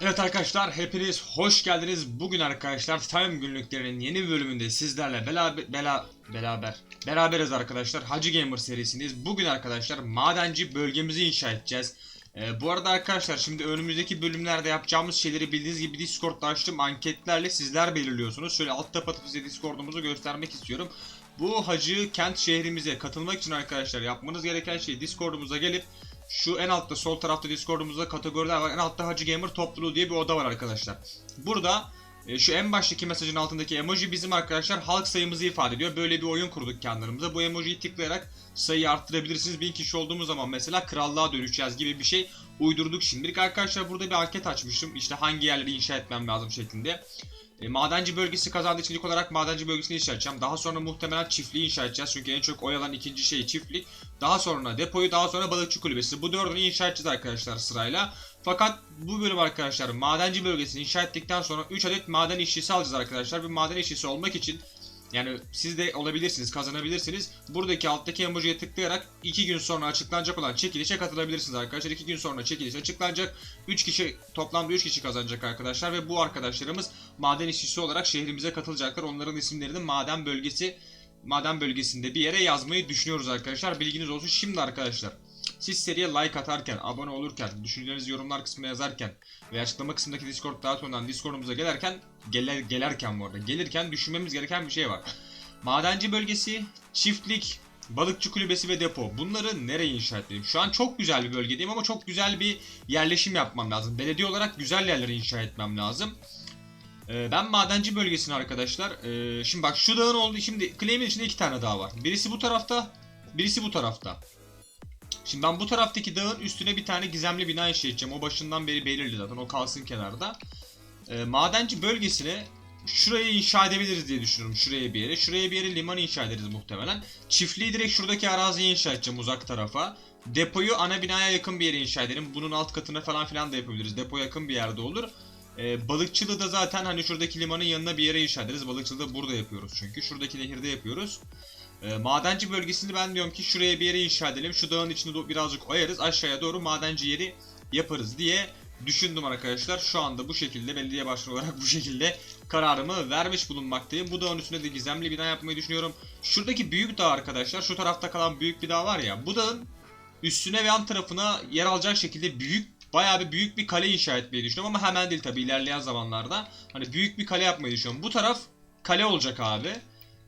Evet arkadaşlar hepiniz hoş geldiniz. Bugün arkadaşlar Time günlüklerinin yeni bölümünde sizlerle bela, bela, beraber beraberiz arkadaşlar. Hacı Gamer serisindeyiz. Bugün arkadaşlar madenci bölgemizi inşa edeceğiz. Ee, bu arada arkadaşlar şimdi önümüzdeki bölümlerde yapacağımız şeyleri bildiğiniz gibi Discord'da açtım anketlerle sizler belirliyorsunuz. Şöyle alt tapatıp size Discord'umuzu göstermek istiyorum. Bu hacı kent şehrimize katılmak için arkadaşlar yapmanız gereken şey Discord'umuza gelip şu en altta sol tarafta Discord'umuzda kategoriler var. En altta Hacı Gamer topluluğu diye bir oda var arkadaşlar. Burada e, şu en baştaki mesajın altındaki emoji bizim arkadaşlar halk sayımızı ifade ediyor. Böyle bir oyun kurduk kendimize. Bu emojiyi tıklayarak sayıyı arttırabilirsiniz. 1000 kişi olduğumuz zaman mesela krallığa dönüşeceğiz gibi bir şey uydurduk şimdilik. Arkadaşlar burada bir anket açmıştım. İşte hangi yerleri inşa etmem lazım şeklinde. E, madenci bölgesi kazandığı için ilk olarak madenci bölgesini inşa edeceğim. Daha sonra muhtemelen çiftliği inşa edeceğiz. Çünkü en çok oyalan ikinci şey çiftlik. Daha sonra depoyu, daha sonra balıkçı kulübesi. Bu dördünü inşa edeceğiz arkadaşlar sırayla. Fakat bu bölüm arkadaşlar madenci bölgesini inşa ettikten sonra 3 adet maden işçisi alacağız arkadaşlar. Bir maden işçisi olmak için yani siz de olabilirsiniz, kazanabilirsiniz. Buradaki alttaki emojiye tıklayarak 2 gün sonra açıklanacak olan çekilişe katılabilirsiniz arkadaşlar. 2 gün sonra çekiliş açıklanacak. 3 kişi toplamda 3 kişi kazanacak arkadaşlar ve bu arkadaşlarımız maden işçisi olarak şehrimize katılacaklar. Onların isimlerini maden bölgesi maden bölgesinde bir yere yazmayı düşünüyoruz arkadaşlar. Bilginiz olsun. Şimdi arkadaşlar siz seriye like atarken, abone olurken, düşüncelerinizi yorumlar kısmına yazarken ve açıklama kısmındaki Discord dağıtımından Discord'umuza gelerken, geler, gelerken bu arada, gelirken düşünmemiz gereken bir şey var. Madenci bölgesi, çiftlik, balıkçı kulübesi ve depo. Bunları nereye inşa etmeliyim? Şu an çok güzel bir bölgedeyim ama çok güzel bir yerleşim yapmam lazım. Belediye olarak güzel yerleri inşa etmem lazım. Ee, ben madenci bölgesini arkadaşlar. ee, şimdi bak şu dağın oldu. Şimdi claim'in içinde iki tane dağ var. Birisi bu tarafta, birisi bu tarafta. Şimdi ben bu taraftaki dağın üstüne bir tane gizemli bina inşa edeceğim. O başından beri belirli zaten. O kalsın kenarda. Ee, madenci bölgesine şurayı inşa edebiliriz diye düşünüyorum. Şuraya bir yere. Şuraya bir yere liman inşa ederiz muhtemelen. Çiftliği direkt şuradaki araziye inşa edeceğim uzak tarafa. Depoyu ana binaya yakın bir yere inşa edelim. Bunun alt katına falan filan da yapabiliriz. Depo yakın bir yerde olur. Ee, balıkçılığı da zaten hani şuradaki limanın yanına bir yere inşa ederiz. Balıkçılığı da burada yapıyoruz çünkü. Şuradaki nehirde yapıyoruz. Ee, madenci bölgesini ben diyorum ki şuraya bir yere inşa edelim. Şu dağın içini birazcık oyarız. Aşağıya doğru madenci yeri yaparız diye düşündüm arkadaşlar. Şu anda bu şekilde belediye başkanı olarak bu şekilde kararımı vermiş bulunmaktayım. Bu dağın üstünde de gizemli bina yapmayı düşünüyorum. Şuradaki büyük dağ arkadaşlar. Şu tarafta kalan büyük bir dağ var ya. Bu dağın üstüne ve yan tarafına yer alacak şekilde büyük bayağı bir büyük bir kale inşa etmeyi düşünüyorum ama hemen değil tabi ilerleyen zamanlarda. Hani büyük bir kale yapmayı düşünüyorum. Bu taraf kale olacak abi.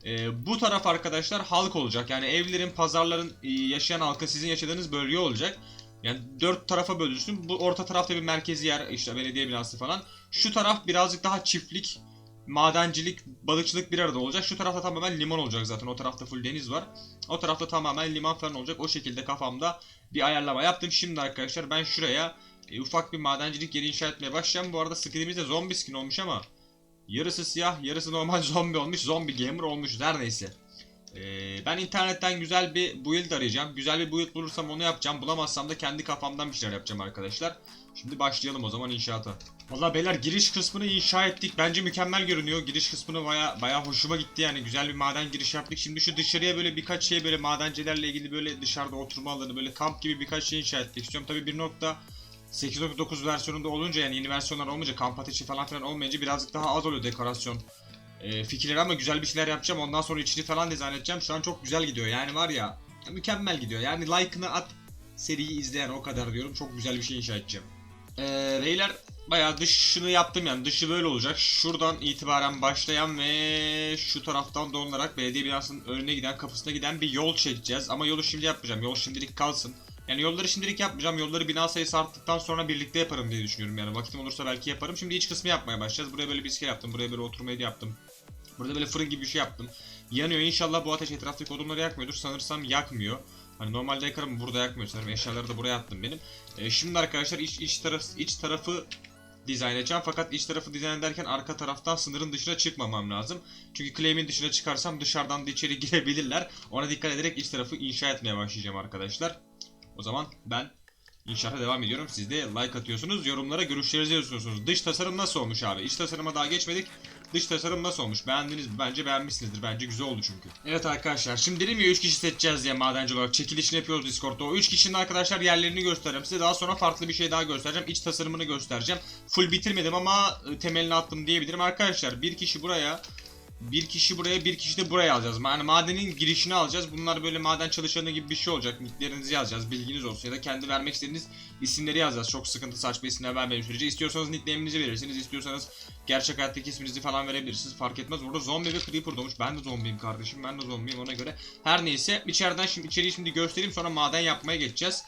Ee, bu taraf arkadaşlar halk olacak. Yani evlerin, pazarların e, yaşayan halkı sizin yaşadığınız bölge olacak. Yani dört tarafa bölünsün. Bu orta tarafta bir merkezi yer işte belediye binası falan. Şu taraf birazcık daha çiftlik, madencilik, balıkçılık bir arada olacak. Şu tarafta tamamen liman olacak zaten. O tarafta full deniz var. O tarafta tamamen liman falan olacak. O şekilde kafamda bir ayarlama yaptım. Şimdi arkadaşlar ben şuraya e, ufak bir madencilik yeri inşa etmeye başlayacağım. Bu arada skinimizde zombi skin olmuş ama yarısı siyah, yarısı normal zombi olmuş. Zombi gamer olmuş. Her neyse. Ee, ben internetten güzel bir build arayacağım. Güzel bir build bulursam onu yapacağım. Bulamazsam da kendi kafamdan bir şeyler yapacağım arkadaşlar. Şimdi başlayalım o zaman inşaata. Valla beyler giriş kısmını inşa ettik. Bence mükemmel görünüyor. Giriş kısmını baya baya hoşuma gitti yani. Güzel bir maden giriş yaptık. Şimdi şu dışarıya böyle birkaç şey böyle madencilerle ilgili böyle dışarıda oturma alanı böyle kamp gibi birkaç şey inşa ettik istiyorum. Tabi 1.8.9 versiyonunda olunca yani yeni versiyonlar olmayınca kamp ateşi falan filan olmayınca birazcık daha az oluyor dekorasyon e, fikirleri ama güzel bir şeyler yapacağım. Ondan sonra içini falan dizayn edeceğim. Şu an çok güzel gidiyor. Yani var ya mükemmel gidiyor. Yani like'ını at seriyi izleyen o kadar diyorum. Çok güzel bir şey inşa edeceğim. Ee, beyler bayağı dışını yaptım yani. Dışı böyle olacak. Şuradan itibaren başlayan ve şu taraftan dolanarak belediye binasının önüne giden, kapısına giden bir yol çekeceğiz. Ama yolu şimdi yapmayacağım. Yol şimdilik kalsın. Yani yolları şimdilik yapmayacağım. Yolları bina sayısı arttıktan sonra birlikte yaparım diye düşünüyorum yani. Vakitim olursa belki yaparım. Şimdi iç kısmı yapmaya başlayacağız. Buraya böyle bir iskele yaptım. Buraya böyle oturma yeri yaptım. Burada böyle fırın gibi bir şey yaptım. Yanıyor. İnşallah bu ateş etraftaki odunları yakmıyordur. Sanırsam yakmıyor. Hani normalde yakarım burada yakmıyor sanırım. Eşyaları da buraya attım benim. Ee, şimdi arkadaşlar iç, iç, taraf, iç tarafı dizayn edeceğim. Fakat iç tarafı dizayn ederken arka taraftan sınırın dışına çıkmamam lazım. Çünkü claim'in dışına çıkarsam dışarıdan da içeri girebilirler. Ona dikkat ederek iç tarafı inşa etmeye başlayacağım arkadaşlar. O zaman ben İnşaata devam ediyorum. Siz de like atıyorsunuz. Yorumlara görüşlerinizi yazıyorsunuz. Dış tasarım nasıl olmuş abi? İç tasarıma daha geçmedik. Dış tasarım nasıl olmuş? Beğendiniz mi? Bence beğenmişsinizdir. Bence güzel oldu çünkü. Evet arkadaşlar. Şimdi dedim ya 3 kişi seçeceğiz diye madenci olarak. Çekilişini yapıyoruz Discord'da. O 3 kişinin arkadaşlar yerlerini göstereceğim size. Daha sonra farklı bir şey daha göstereceğim. İç tasarımını göstereceğim. Full bitirmedim ama e, temelini attım diyebilirim. Arkadaşlar bir kişi buraya bir kişi buraya, bir kişi de buraya alacağız. Yani madenin girişini alacağız. Bunlar böyle maden çalışanı gibi bir şey olacak. Nicklerinizi yazacağız. Bilginiz olsun. Ya da kendi vermek istediğiniz isimleri yazacağız. Çok sıkıntı saçma isimler vermeyin sürece. İstiyorsanız nickname'inizi verirsiniz. İstiyorsanız gerçek hayattaki isminizi falan verebilirsiniz. Fark etmez. Burada zombi ve creeper doğmuş. Ben de zombiyim kardeşim. Ben de zombiyim ona göre. Her neyse içeriden şimdi içeriği şimdi göstereyim. Sonra maden yapmaya geçeceğiz.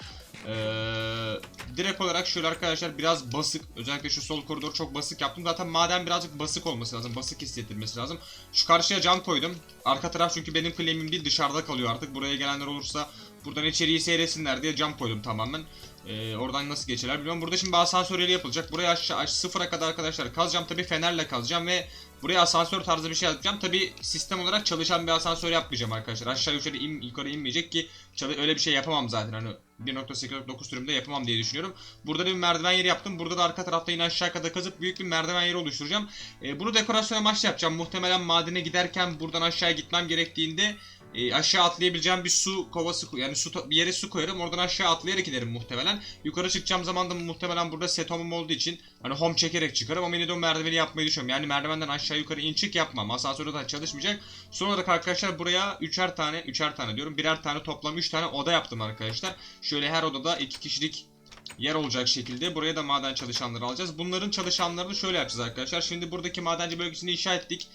Ee, direkt olarak şöyle arkadaşlar biraz basık. Özellikle şu sol koridoru çok basık yaptım. Zaten maden birazcık basık olması lazım basık hissettirmesi lazım. Şu karşıya cam koydum. Arka taraf çünkü benim claim'im değil dışarıda kalıyor artık. Buraya gelenler olursa buradan içeriği seyretsinler diye cam koydum tamamen ee, oradan nasıl geçerler bilmiyorum burada şimdi bir asansör yeri yapılacak buraya aşağı aş- sıfıra kadar arkadaşlar kazacağım tabi fenerle kazacağım ve Buraya asansör tarzı bir şey yapacağım. Tabi sistem olarak çalışan bir asansör yapmayacağım arkadaşlar. Aşağı yukarı in, yukarı inmeyecek ki öyle bir şey yapamam zaten. Hani 1.8.9 sürümde yapamam diye düşünüyorum. Burada da bir merdiven yeri yaptım. Burada da arka tarafta yine aşağı kadar kazıp büyük bir merdiven yeri oluşturacağım. Ee, bunu dekorasyon amaçlı yapacağım. Muhtemelen madene giderken buradan aşağıya gitmem gerektiğinde e, aşağı atlayabileceğim bir su kovası yani su bir yere su koyarım oradan aşağı atlayarak giderim muhtemelen. Yukarı çıkacağım zaman da muhtemelen burada set home'um olduğu için hani home çekerek çıkarım ama yine de o merdiveni yapmayı düşünüyorum. Yani merdivenden aşağı yukarı in çık yapmam. Asansörde de çalışmayacak. Son olarak arkadaşlar buraya üçer tane, üçer tane diyorum. Birer tane toplam 3 tane oda yaptım arkadaşlar. Şöyle her odada 2 kişilik yer olacak şekilde buraya da maden çalışanları alacağız. Bunların çalışanlarını şöyle yapacağız arkadaşlar. Şimdi buradaki madenci bölgesini inşa ettik.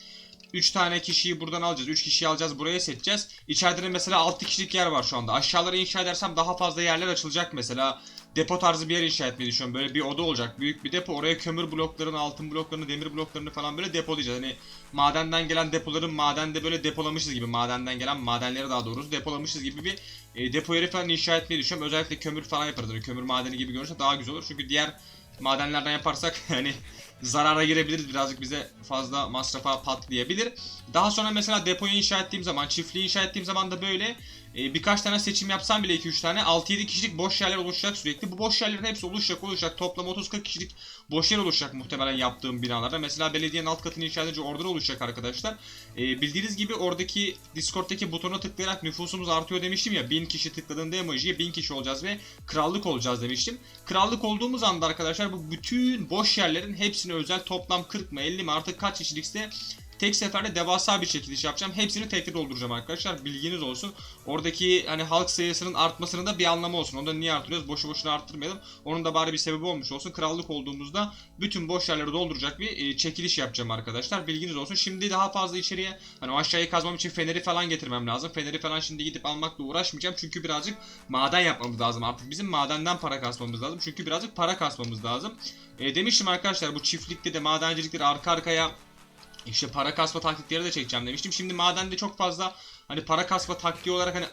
3 tane kişiyi buradan alacağız. 3 kişiyi alacağız buraya seçeceğiz. İçeride de mesela 6 kişilik yer var şu anda. Aşağılara inşa edersem daha fazla yerler açılacak mesela. Depo tarzı bir yer inşa etmeyi düşünüyorum. Böyle bir oda olacak. Büyük bir depo. Oraya kömür bloklarını, altın bloklarını, demir bloklarını falan böyle depolayacağız. Hani madenden gelen depoların madende böyle depolamışız gibi. Madenden gelen madenleri daha doğrusu depolamışız gibi bir e, depo yeri falan inşa etmeyi düşünüyorum. Özellikle kömür falan yaparız. Hani kömür madeni gibi görürse daha güzel olur. Çünkü diğer madenlerden yaparsak hani zarara girebiliriz. Birazcık bize fazla masrafa patlayabilir. Daha sonra mesela depoyu inşa ettiğim zaman, çiftliği inşa ettiğim zaman da böyle e, birkaç tane seçim yapsam bile 2-3 tane 6-7 kişilik boş yerler oluşacak sürekli. Bu boş yerlerin hepsi oluşacak oluşacak. Toplam 30-40 kişilik boş yer oluşacak muhtemelen yaptığım binalarda. Mesela belediyenin alt katını inşa edince orada da oluşacak arkadaşlar. E, bildiğiniz gibi oradaki Discord'daki butona tıklayarak nüfusumuz artıyor demiştim ya. 1000 kişi tıkladığında emojiye 1000 kişi olacağız ve krallık olacağız demiştim. Krallık olduğumuz anda arkadaşlar bu bütün boş yerlerin hepsine özel toplam 40 mı 50 mi artık kaç kişilikse tek seferde devasa bir çekiliş yapacağım. Hepsini tek dolduracağım arkadaşlar. Bilginiz olsun. Oradaki hani halk sayısının artmasının da bir anlamı olsun. Onu da niye artırıyoruz? Boşu boşuna arttırmayalım. Onun da bari bir sebebi olmuş olsun. Krallık olduğumuzda bütün boş yerleri dolduracak bir e, çekiliş yapacağım arkadaşlar. Bilginiz olsun. Şimdi daha fazla içeriye hani o aşağıya kazmam için feneri falan getirmem lazım. Feneri falan şimdi gidip almakla uğraşmayacağım. Çünkü birazcık maden yapmamız lazım. Artık bizim madenden para kasmamız lazım. Çünkü birazcık para kasmamız lazım. E, demiştim arkadaşlar bu çiftlikte de madencilikleri arka arkaya işte para kasma taktikleri de çekeceğim demiştim. Şimdi madende çok fazla hani para kasma taktiği olarak hani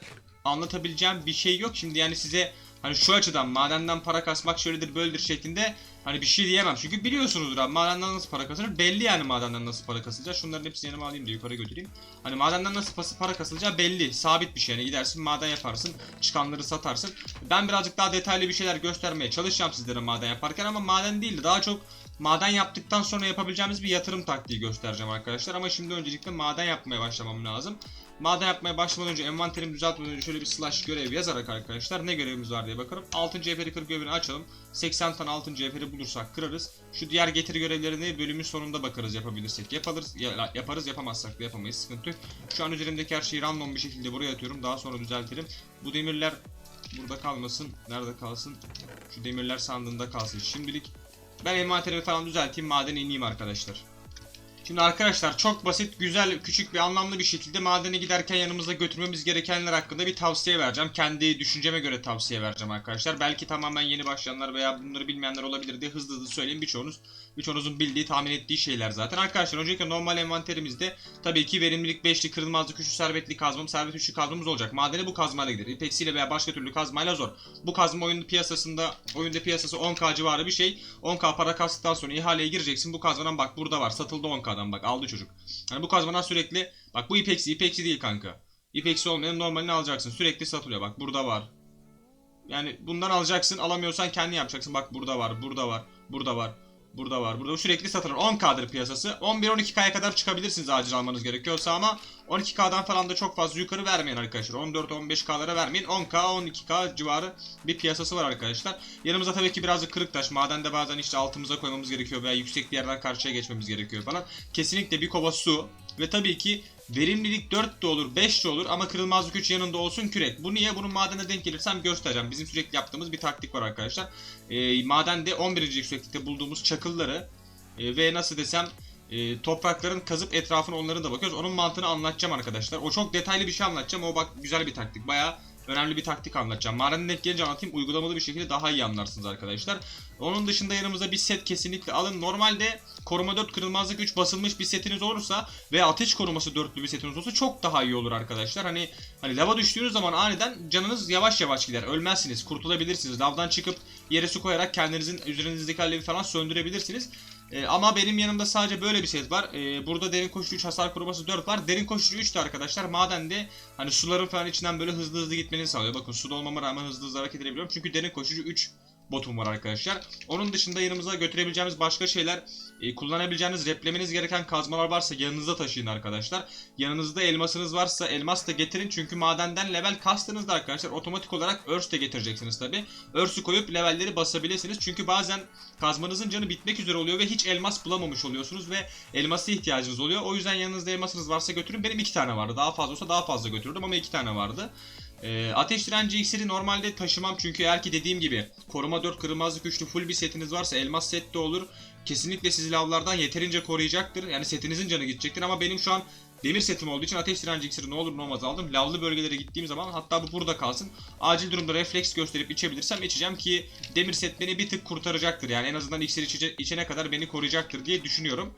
anlatabileceğim bir şey yok. Şimdi yani size hani şu açıdan madenden para kasmak şöyledir böyledir şeklinde hani bir şey diyemem. Çünkü biliyorsunuzdur abi madenden nasıl para kasılır belli yani madenden nasıl para kasılacak. Şunların hepsini yanıma alayım da yukarı götüreyim. Hani madenden nasıl para kasılacağı belli. Sabit bir şey. Yani gidersin maden yaparsın. Çıkanları satarsın. Ben birazcık daha detaylı bir şeyler göstermeye çalışacağım sizlere maden yaparken ama maden değil de daha çok maden yaptıktan sonra yapabileceğimiz bir yatırım taktiği göstereceğim arkadaşlar. Ama şimdi öncelikle maden yapmaya başlamam lazım. Maden yapmaya başlamadan önce envanterimi düzeltmeden önce şöyle bir slash görev yazarak arkadaşlar ne görevimiz var diye bakalım. Altın cevheri kır görevini açalım. 80 tane altın cevheri bulursak kırarız. Şu diğer getiri görevlerini bölümün sonunda bakarız yapabilirsek. Yaparız, ya- yaparız yapamazsak da yapamayız sıkıntı. Şu an üzerimdeki her şeyi random bir şekilde buraya atıyorum. Daha sonra düzeltirim. Bu demirler burada kalmasın. Nerede kalsın? Şu demirler sandığında kalsın. Şimdilik ben envanterimi falan düzelteyim madene ineyim arkadaşlar. Şimdi arkadaşlar çok basit, güzel, küçük bir anlamlı bir şekilde madene giderken yanımızda götürmemiz gerekenler hakkında bir tavsiye vereceğim. Kendi düşünceme göre tavsiye vereceğim arkadaşlar. Belki tamamen yeni başlayanlar veya bunları bilmeyenler olabilir diye hızlı hızlı söyleyeyim. Birçoğunuz, birçoğunuzun bildiği, tahmin ettiği şeyler zaten. Arkadaşlar öncelikle normal envanterimizde tabii ki verimlilik 5'li, kırılmazlık 3'lü, servetli kazmam, servet 3'lü kazmamız olacak. Madene bu kazmayla gider. İpeksiyle veya başka türlü kazmayla zor. Bu kazma oyunda piyasasında, oyunda piyasası 10k civarı bir şey. 10k para kastıktan sonra ihaleye gireceksin. Bu kazmadan bak burada var. Satıldı 10k'dan bak aldı çocuk. Hani bu kazmadan sürekli bak bu ipeksi ipeksi değil kanka. İpeksi olmayan normalini alacaksın. Sürekli satılıyor bak burada var. Yani bundan alacaksın alamıyorsan kendin yapacaksın. Bak burada var burada var burada var. Burada var. Burada sürekli satılır. 10K'dır piyasası. 11-12K'ya kadar çıkabilirsiniz acil almanız gerekiyorsa ama 12K'dan falan da çok fazla yukarı vermeyin arkadaşlar. 14-15K'lara vermeyin. 10K, 12K civarı bir piyasası var arkadaşlar. Yanımıza tabii ki birazcık kırık taş. Madende bazen işte altımıza koymamız gerekiyor veya yüksek bir yerden karşıya geçmemiz gerekiyor falan. Kesinlikle bir kova su ve tabii ki Verimlilik 4 de olur 5 de olur ama kırılmazlık 3 yanında olsun kürek. Bu niye? Bunun madene denk gelirsem göstereceğim. Bizim sürekli yaptığımız bir taktik var arkadaşlar. E, madende 11. yükseklikte bulduğumuz çakılları e, ve nasıl desem e, toprakların kazıp etrafına onların da bakıyoruz. Onun mantığını anlatacağım arkadaşlar. O çok detaylı bir şey anlatacağım. O bak güzel bir taktik. Bayağı önemli bir taktik anlatacağım. Madene denk gelince anlatayım. Uygulamalı bir şekilde daha iyi anlarsınız arkadaşlar. Onun dışında yanımıza bir set kesinlikle alın. Normalde koruma 4 kırılmazlık 3 basılmış bir setiniz olursa ve ateş koruması 4'lü bir setiniz olursa çok daha iyi olur arkadaşlar. Hani hani lava düştüğünüz zaman aniden canınız yavaş yavaş gider. Ölmezsiniz, kurtulabilirsiniz. Lavdan çıkıp yere su koyarak kendinizin üzerinizdeki alevi falan söndürebilirsiniz. Ee, ama benim yanımda sadece böyle bir set var. Ee, burada derin koşucu 3 hasar koruması 4 var. Derin koşucu 3 de arkadaşlar madende hani suların falan içinden böyle hızlı hızlı gitmenizi sağlıyor. Bakın suda olmama rağmen hızlı hızlı hareket edebiliyorum. Çünkü derin koşucu 3 botum var arkadaşlar. Onun dışında yanımıza götürebileceğimiz başka şeyler e, kullanabileceğiniz replemeniz gereken kazmalar varsa yanınızda taşıyın arkadaşlar. Yanınızda elmasınız varsa elmas da getirin çünkü madenden level kastığınızda arkadaşlar otomatik olarak örs de getireceksiniz tabi. Örsü koyup levelleri basabilirsiniz çünkü bazen kazmanızın canı bitmek üzere oluyor ve hiç elmas bulamamış oluyorsunuz ve elması ihtiyacınız oluyor. O yüzden yanınızda elmasınız varsa götürün. Benim iki tane vardı. Daha fazla olsa daha fazla götürürdüm ama iki tane vardı. E, ateş direnci iksiri normalde taşımam çünkü eğer ki dediğim gibi koruma 4 kırılmazlık üçlü full bir setiniz varsa elmas set de olur. Kesinlikle sizi lavlardan yeterince koruyacaktır. Yani setinizin canı gidecektir ama benim şu an demir setim olduğu için ateş direnci iksiri ne olur ne olmaz aldım. Lavlı bölgelere gittiğim zaman hatta bu burada kalsın. Acil durumda refleks gösterip içebilirsem içeceğim ki demir set beni bir tık kurtaracaktır. Yani en azından iksir içece- içene kadar beni koruyacaktır diye düşünüyorum.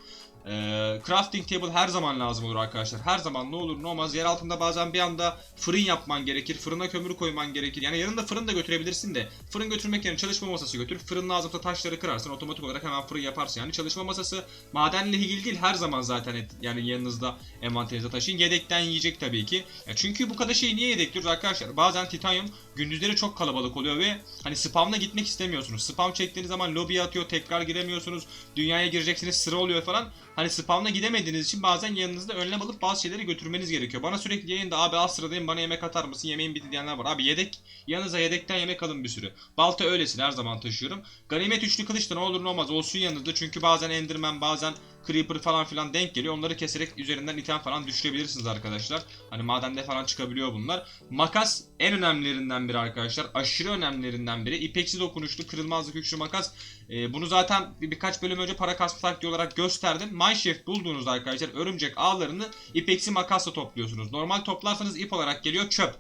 Ee, crafting table her zaman lazım olur arkadaşlar. Her zaman ne olur ne olmaz. Yer altında bazen bir anda fırın yapman gerekir. Fırına kömür koyman gerekir. Yani yanında fırın da götürebilirsin de. Fırın götürmek yerine çalışma masası götür. Fırın lazımsa taşları kırarsın. Otomatik olarak hemen fırın yaparsın. Yani çalışma masası madenle ilgili değil. Her zaman zaten yani yanınızda envanterinizde taşıyın. Yedekten yiyecek tabii ki. Ya çünkü bu kadar şeyi niye yedekliyoruz arkadaşlar? Bazen titanyum gündüzleri çok kalabalık oluyor ve hani spamla gitmek istemiyorsunuz. Spam çektiğiniz zaman lobiye atıyor. Tekrar giremiyorsunuz. Dünyaya gireceksiniz. Sıra oluyor falan. Hani spamla gidemediğiniz için bazen yanınızda önlem alıp bazı şeyleri götürmeniz gerekiyor. Bana sürekli yayında abi az sıradayım bana yemek atar mısın yemeğin bitti diyenler var. Abi yedek yanınıza yedekten yemek alın bir sürü. Balta öylesin her zaman taşıyorum. Ganimet üçlü kılıç da ne olur ne olmaz olsun yanınızda çünkü bazen enderman bazen creeper falan filan denk geliyor. Onları keserek üzerinden item falan düşürebilirsiniz arkadaşlar. Hani madende falan çıkabiliyor bunlar. Makas en önemlilerinden biri arkadaşlar. Aşırı önemlilerinden biri. İpeksi dokunuşlu kırılmazlık güçlü makas. Ee, bunu zaten bir, birkaç bölüm önce para kasma taktiği olarak gösterdim. Mineshaft bulduğunuzda arkadaşlar örümcek ağlarını ipeksi makasla topluyorsunuz. Normal toplarsanız ip olarak geliyor çöp.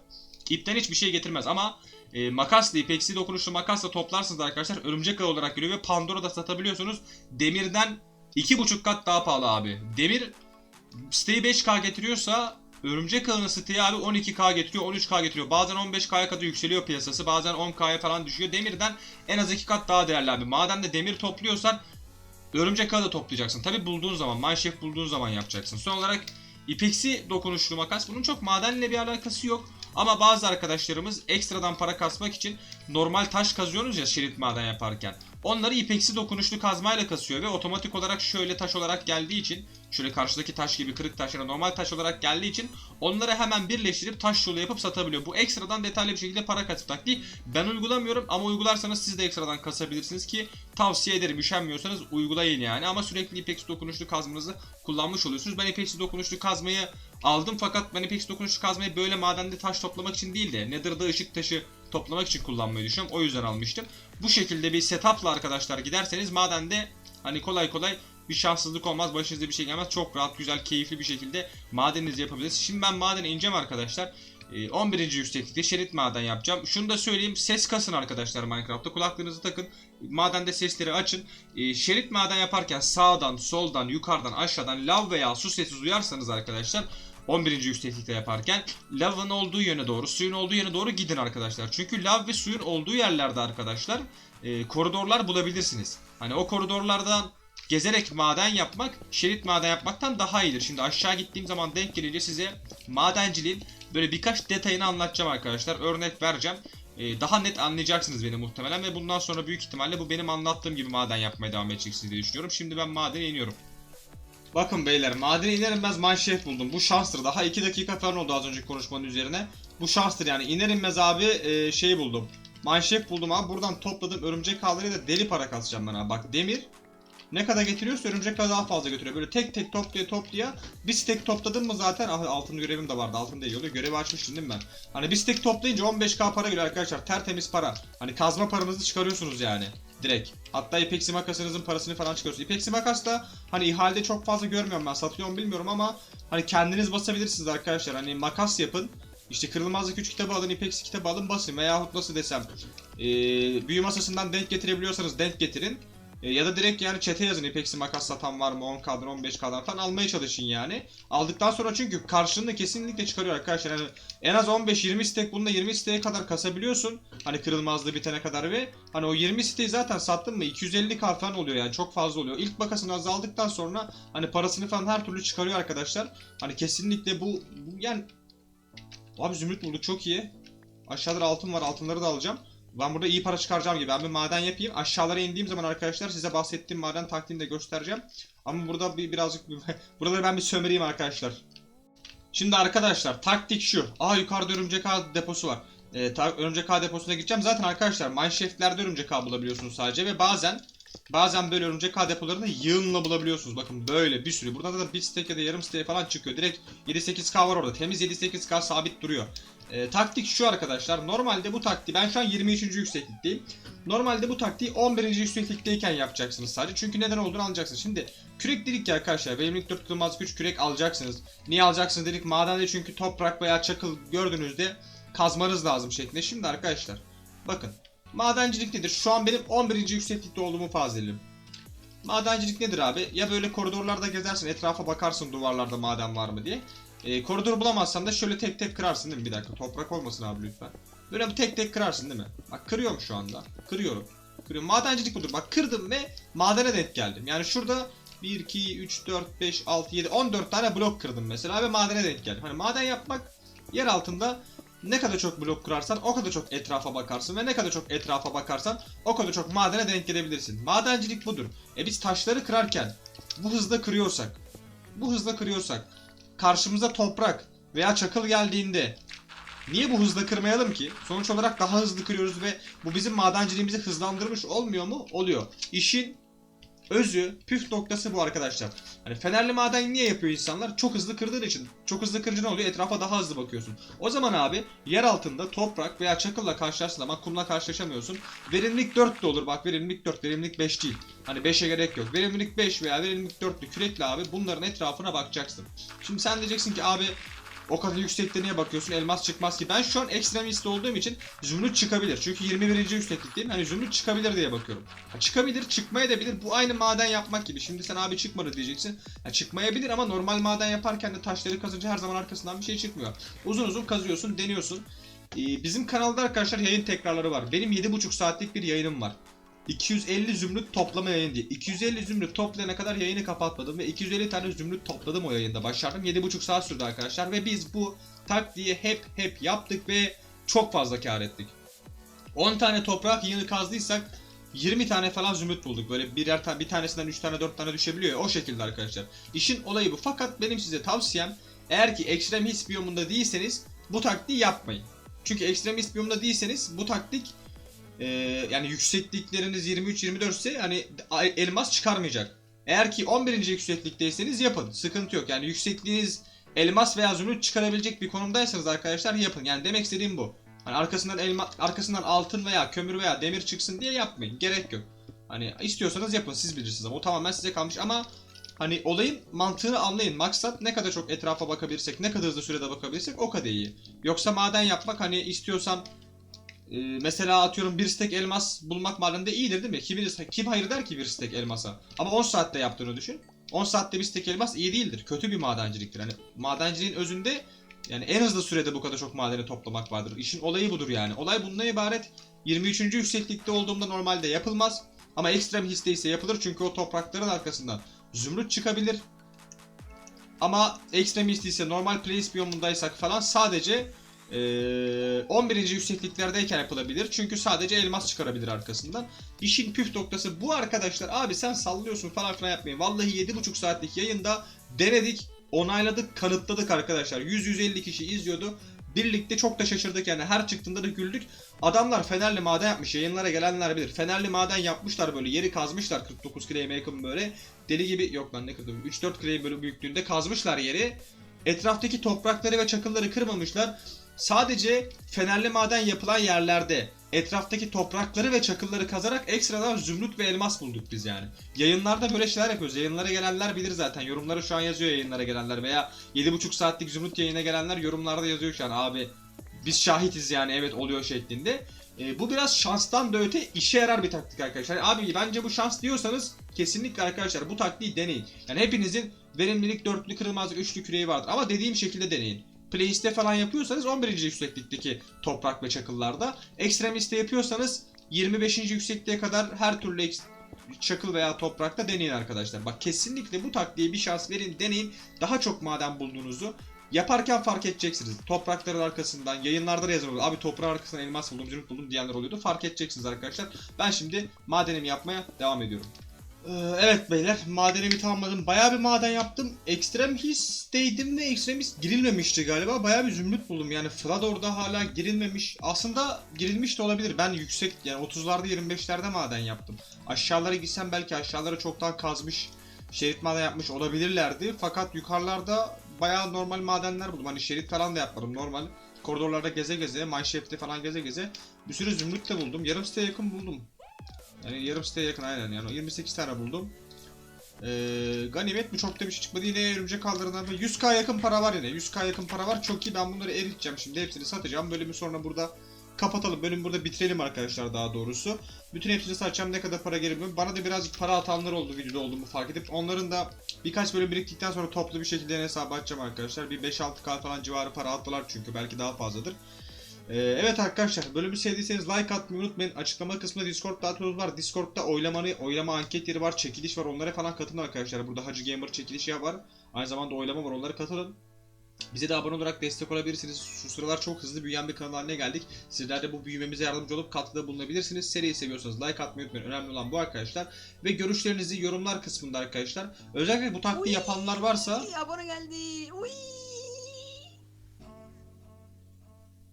İpten hiçbir şey getirmez ama e, makasla ipeksi dokunuşlu makasla toplarsınız arkadaşlar örümcek ağı olarak geliyor ve Pandora'da satabiliyorsunuz. Demirden 2,5 kat daha pahalı abi. Demir siteyi 5k getiriyorsa örümcek ağının siteyi abi 12k getiriyor 13k getiriyor. Bazen 15k'ya kadar yükseliyor piyasası. Bazen 10k'ya falan düşüyor. Demirden en az 2 kat daha değerli abi. Madende demir topluyorsan örümcek ağı da toplayacaksın. Tabi bulduğun zaman, mineshaft bulduğun zaman yapacaksın. Son olarak ipeksi dokunuşlu makas. Bunun çok madenle bir alakası yok. Ama bazı arkadaşlarımız ekstradan para kasmak için normal taş kazıyoruz ya şerit maden yaparken. Onları ipeksi dokunuşlu kazmayla kasıyor ve otomatik olarak şöyle taş olarak geldiği için şöyle karşıdaki taş gibi kırık taşlara normal taş olarak geldiği için onları hemen birleştirip taş yolu yapıp satabiliyor. Bu ekstradan detaylı bir şekilde para kasıp taktiği. Ben uygulamıyorum ama uygularsanız siz de ekstradan kasabilirsiniz ki tavsiye ederim. Üşenmiyorsanız uygulayın yani ama sürekli ipeksi dokunuşlu kazmanızı kullanmış oluyorsunuz. Ben ipeksi dokunuşlu kazmayı aldım fakat ben ipeksi dokunuşlu kazmayı böyle madende taş toplamak için değil de Nether'da ışık taşı toplamak için kullanmayı düşünüyorum. O yüzden almıştım. Bu şekilde bir setupla arkadaşlar giderseniz madende hani kolay kolay bir şanssızlık olmaz. Başınıza bir şey gelmez. Çok rahat, güzel, keyifli bir şekilde madeninizi yapabilirsiniz. Şimdi ben madene ineceğim arkadaşlar. Ee, 11. yükseklikte şerit maden yapacağım. Şunu da söyleyeyim. Ses kasın arkadaşlar Minecraft'ta. Kulaklığınızı takın. Madende sesleri açın. Ee, şerit maden yaparken sağdan, soldan, yukarıdan, aşağıdan lav veya su sesi duyarsanız arkadaşlar 11. yükseklikte yaparken lavın olduğu yöne doğru, suyun olduğu yöne doğru gidin arkadaşlar. Çünkü lav ve suyun olduğu yerlerde arkadaşlar e, koridorlar bulabilirsiniz. Hani o koridorlardan gezerek maden yapmak, şerit maden yapmaktan daha iyidir. Şimdi aşağı gittiğim zaman denk gelince size madenciliğin böyle birkaç detayını anlatacağım arkadaşlar. Örnek vereceğim. e, daha net anlayacaksınız beni muhtemelen ve bundan sonra büyük ihtimalle bu benim anlattığım gibi maden yapmaya devam edeceksiniz diye düşünüyorum. Şimdi ben madene iniyorum. Bakın beyler madene iner inmez manşet buldum. Bu şanstır. Daha 2 dakika falan oldu az önceki konuşmanın üzerine. Bu şanstır yani iner inmez abi e, şey buldum. Manşet buldum abi. Buradan topladığım örümcek ağlarıyla deli para kasacağım ben abi. Bak demir ne kadar getiriyorsa örümcek ağ daha fazla götürüyor. Böyle tek tek toplaya toplaya bir stek topladım mı zaten ah, altın görevim de vardı. Altın değil oluyor. Görevi açmıştım değil mi ben? Hani bir stek toplayınca 15k para geliyor arkadaşlar. Tertemiz para. Hani kazma paranızı çıkarıyorsunuz yani. Direkt. Hatta ipeksi makasınızın parasını falan çıkarıyorsunuz. İpeksi makas da hani ihalede çok fazla görmüyorum ben. Satıyor mu bilmiyorum ama hani kendiniz basabilirsiniz arkadaşlar. Hani makas yapın. İşte kırılmazlık 3 kitabı alın, ipeksi kitabı alın basın veyahut nasıl desem ee, büyü masasından denk getirebiliyorsanız denk getirin. E, ya da direkt yani çete yazın ipeksi makas satan var mı 10k'dan 15k'dan falan almaya çalışın yani. Aldıktan sonra çünkü karşılığında kesinlikle çıkarıyor arkadaşlar. Yani en az 15-20 stek bunda 20 siteye kadar kasabiliyorsun. Hani kırılmazlığı bitene kadar ve hani o 20 siteyi zaten sattın mı 250k falan oluyor yani çok fazla oluyor. İlk makasını azaldıktan sonra hani parasını falan her türlü çıkarıyor arkadaşlar. Hani kesinlikle bu, bu yani Abi zümrüt bulduk çok iyi. Aşağıda altın var altınları da alacağım. Ben burada iyi para çıkaracağım gibi. Ben bir maden yapayım. Aşağılara indiğim zaman arkadaşlar size bahsettiğim maden taktiğini de göstereceğim. Ama burada bir birazcık buraları ben bir sömüreyim arkadaşlar. Şimdi arkadaşlar taktik şu. Aa yukarıda örümcek ağ deposu var. Ee, örümcek ağ deposuna gideceğim. Zaten arkadaşlar mineshaft'lerde örümcek ağ bulabiliyorsunuz sadece ve bazen bazen böyle örümcek ağ depolarını yığınla bulabiliyorsunuz. Bakın böyle bir sürü. Burada da bir stack ya da yarım stack falan çıkıyor. Direkt 7-8k var orada. Temiz 7-8k sabit duruyor. Ee, taktik şu arkadaşlar. Normalde bu taktiği ben şu an 23. yükseklikteyim. Normalde bu taktiği 11. yükseklikteyken yapacaksınız sadece. Çünkü neden olduğunu anlayacaksınız. Şimdi kürek dedik ya arkadaşlar. Benimlik 4 kırılmaz güç kürek alacaksınız. Niye alacaksınız dedik. Madende çünkü toprak veya çakıl gördüğünüzde kazmanız lazım şeklinde. Şimdi arkadaşlar bakın. Madencilik nedir? Şu an benim 11. yükseklikte olduğumu farz edelim. Madencilik nedir abi? Ya böyle koridorlarda gezersin, etrafa bakarsın duvarlarda maden var mı diye. E, koridor bulamazsan da şöyle tek tek kırarsın değil mi? Bir dakika toprak olmasın abi lütfen. Böyle tek tek kırarsın değil mi? Bak kırıyorum şu anda. Kırıyorum. Kırıyorum. Madencilik budur. Bak kırdım ve madene denk geldim. Yani şurada 1, 2, 3, 4, 5, 6, 7, 14 tane blok kırdım mesela ve madene denk geldim. Hani maden yapmak yer altında ne kadar çok blok kurarsan o kadar çok etrafa bakarsın ve ne kadar çok etrafa bakarsan o kadar çok madene denk gelebilirsin. Madencilik budur. E biz taşları kırarken bu hızda kırıyorsak, bu hızda kırıyorsak karşımıza toprak veya çakıl geldiğinde niye bu hızla kırmayalım ki? Sonuç olarak daha hızlı kırıyoruz ve bu bizim madenciliğimizi hızlandırmış olmuyor mu? Oluyor. İşin özü, püf noktası bu arkadaşlar. Hani fenerli maden niye yapıyor insanlar? Çok hızlı kırdığın için. Çok hızlı kırınca ne oluyor? Etrafa daha hızlı bakıyorsun. O zaman abi yer altında toprak veya çakılla karşılaşsın ama kumla karşılaşamıyorsun. Verimlilik 4 de olur. Bak verimlilik 4, verimlilik 5 değil. Hani 5'e gerek yok. Verimlilik 5 veya verimlilik 4'lü kürekle abi bunların etrafına bakacaksın. Şimdi sen diyeceksin ki abi o kadar yüksekte niye bakıyorsun elmas çıkmaz ki. Ben şu an ekstremist olduğum için zümrüt çıkabilir. Çünkü 21. yükseklikteyim. Hani zümrüt çıkabilir diye bakıyorum. Ha, çıkabilir, çıkmaya da bilir. Bu aynı maden yapmak gibi. Şimdi sen abi çıkmadı diyeceksin. Ha, çıkmayabilir ama normal maden yaparken de taşları kazınca her zaman arkasından bir şey çıkmıyor. Uzun uzun kazıyorsun, deniyorsun. Ee, bizim kanalda arkadaşlar yayın tekrarları var. Benim 7,5 saatlik bir yayınım var. 250 zümrüt toplama yayın diye. 250 zümrüt toplayana kadar yayını kapatmadım ve 250 tane zümrüt topladım o yayında. Başardım. 7,5 saat sürdü arkadaşlar ve biz bu taktiği hep hep yaptık ve çok fazla kar ettik. 10 tane toprak yığını kazdıysak 20 tane falan zümrüt bulduk. Böyle birer tane bir tanesinden 3 tane 4 tane düşebiliyor o şekilde arkadaşlar. İşin olayı bu. Fakat benim size tavsiyem eğer ki ekstremist biyomunda değilseniz bu taktiği yapmayın. Çünkü ekstremist biyomunda değilseniz bu taktik ee, yani yükseklikleriniz 23-24 ise hani elmas çıkarmayacak. Eğer ki 11. yükseklikteyseniz yapın. Sıkıntı yok. Yani yüksekliğiniz elmas veya zümrüt çıkarabilecek bir konumdaysanız arkadaşlar yapın. Yani demek istediğim bu. Hani arkasından elma arkasından altın veya kömür veya demir çıksın diye yapmayın. Gerek yok. Hani istiyorsanız yapın siz bilirsiniz ama o tamamen size kalmış ama hani olayın mantığını anlayın. Maksat ne kadar çok etrafa bakabilirsek, ne kadar hızlı sürede bakabilirsek o kadar iyi. Yoksa maden yapmak hani istiyorsam ee, mesela atıyorum bir stek elmas bulmak madende iyidir değil mi? Kim, kim hayır der ki bir stek elmasa? Ama 10 saatte yaptığını düşün. 10 saatte bir stek elmas iyi değildir. Kötü bir madenciliktir. Hani madenciliğin özünde yani en hızlı sürede bu kadar çok madeni toplamak vardır. İşin olayı budur yani. Olay bundan ibaret. 23. yükseklikte olduğumda normalde yapılmaz. Ama ekstrem hisse ise yapılır çünkü o toprakların arkasından zümrüt çıkabilir. Ama ekstrem hisse normal place biyomundaysak falan sadece Ee, 11. yüksekliklerdeyken yapılabilir. Çünkü sadece elmas çıkarabilir arkasından. İşin püf noktası bu arkadaşlar. Abi sen sallıyorsun falan filan yapmayın. Vallahi 7,5 saatlik yayında denedik, onayladık, kanıtladık arkadaşlar. 100-150 kişi izliyordu. Birlikte çok da şaşırdık yani her çıktığında da güldük. Adamlar Fenerli maden yapmış. Yayınlara gelenler bilir. Fenerli maden yapmışlar böyle. Yeri kazmışlar 49 claim'e yakın böyle. Deli gibi yok lan ne kadar 3-4 claim böyle büyüklüğünde kazmışlar yeri. Etraftaki toprakları ve çakılları kırmamışlar. Sadece fenerli maden yapılan yerlerde etraftaki toprakları ve çakılları kazarak ekstradan zümrüt ve elmas bulduk biz yani. Yayınlarda böyle şeyler yapıyoruz. Yayınlara gelenler bilir zaten. Yorumlara şu an yazıyor yayınlara gelenler veya 7,5 saatlik zümrüt yayına gelenler yorumlarda yazıyor şu an abi. Biz şahitiz yani evet oluyor şeklinde. E, bu biraz şanstan da öte işe yarar bir taktik arkadaşlar. Abi bence bu şans diyorsanız kesinlikle arkadaşlar bu taktiği deneyin. Yani hepinizin verimlilik dörtlü kırılmaz üçlü küreği vardır ama dediğim şekilde deneyin. Place'de falan yapıyorsanız 11. yükseklikteki toprak ve çakıllarda. Extremist'te yapıyorsanız 25. yüksekliğe kadar her türlü çakıl veya toprakta deneyin arkadaşlar. Bak kesinlikle bu taktiğe bir şans verin deneyin. Daha çok maden bulduğunuzu yaparken fark edeceksiniz. Toprakların arkasından yayınlarda da oluyor. Abi toprağın arkasından elmas buldum, zümrüt buldum diyenler oluyordu. Fark edeceksiniz arkadaşlar. Ben şimdi madenimi yapmaya devam ediyorum. Ee, Evet beyler madenimi tamamladım. Bayağı bir maden yaptım. Extremist'teydim ve Extremist girilmemişti galiba. Bayağı bir zümrüt buldum. Yani Flador'da hala girilmemiş. Aslında girilmiş de olabilir. Ben yüksek yani 30'larda 25'lerde maden yaptım. Aşağılara gitsem belki aşağılara çoktan kazmış şerit maden yapmış olabilirlerdi. Fakat yukarılarda bayağı normal madenler buldum. Hani şerit falan da yapmadım normal. Koridorlarda geze geze, mineshaft'te falan geze geze bir sürü zümrüt de buldum. Yarım siteye yakın buldum. Yani yarım siteye yakın aynen yani. 28 tane buldum. Ee, ganimet mi çok da bir şey çıkmadı. Yine örümcek kaldırıdan 100k yakın para var yine. 100k yakın para var. Çok iyi ben bunları eriteceğim. Şimdi hepsini satacağım. Bölümü sonra burada kapatalım. Bölümü burada bitirelim arkadaşlar daha doğrusu. Bütün hepsini satacağım. Ne kadar para gelir bilmiyorum. bana da birazcık para atanlar oldu videoda olduğumu fark edip. Onların da birkaç bölüm biriktikten sonra toplu bir şekilde hesaba atacağım arkadaşlar. Bir 5-6k falan civarı para attılar çünkü belki daha fazladır ee, evet arkadaşlar bölümü sevdiyseniz like atmayı unutmayın. Açıklama kısmında Discord dağıtımımız var. Discord'da oylamanı, oylama anket yeri var, çekiliş var. Onlara falan katılın arkadaşlar. Burada Hacı Gamer çekilişi var. Aynı zamanda oylama var. Onlara katılın. Bize de abone olarak destek olabilirsiniz. Şu sıralar çok hızlı büyüyen bir kanal haline geldik. Sizler de bu büyümemize yardımcı olup katkıda bulunabilirsiniz. Seriyi seviyorsanız like atmayı unutmayın. Önemli olan bu arkadaşlar. Ve görüşlerinizi yorumlar kısmında arkadaşlar. Özellikle bu taktiği yapanlar varsa Uy, abone geldi. Uy.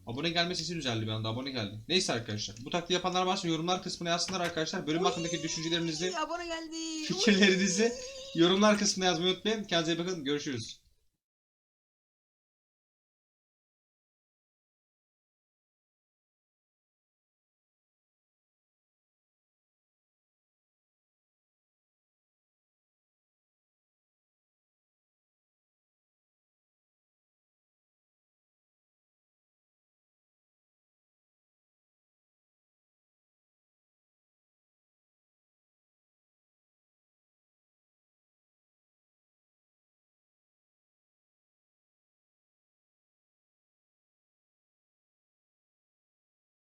Abone gelme sesi düzeldi bir anda abone geldi. Neyse arkadaşlar bu taktiği yapanlar varsa yorumlar kısmına yazsınlar arkadaşlar. Bölüm hakkındaki düşüncelerinizi, abone geldi. fikirlerinizi yorumlar kısmına yazmayı unutmayın. Kendinize iyi bakın görüşürüz.